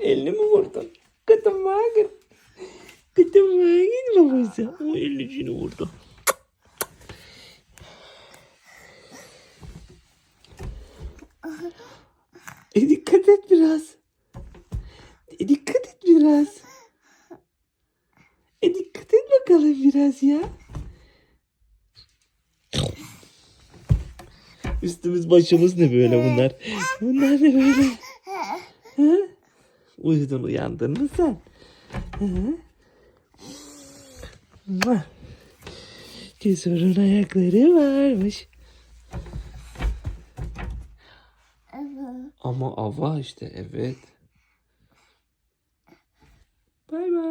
Elini mi vurdun? Gıdım Morgan. Gıdım Morgan babası. O elini vurdu. E dikkat et biraz. E dikkat et biraz. E dikkat et bakalım biraz ya. Üstümüz başımız ne böyle bunlar? Bunlar ne böyle? Ha? Uyudun uyandın mı sen? Hı? Cesur'un ayakları varmış. Ama ava işte evet. Bay bay.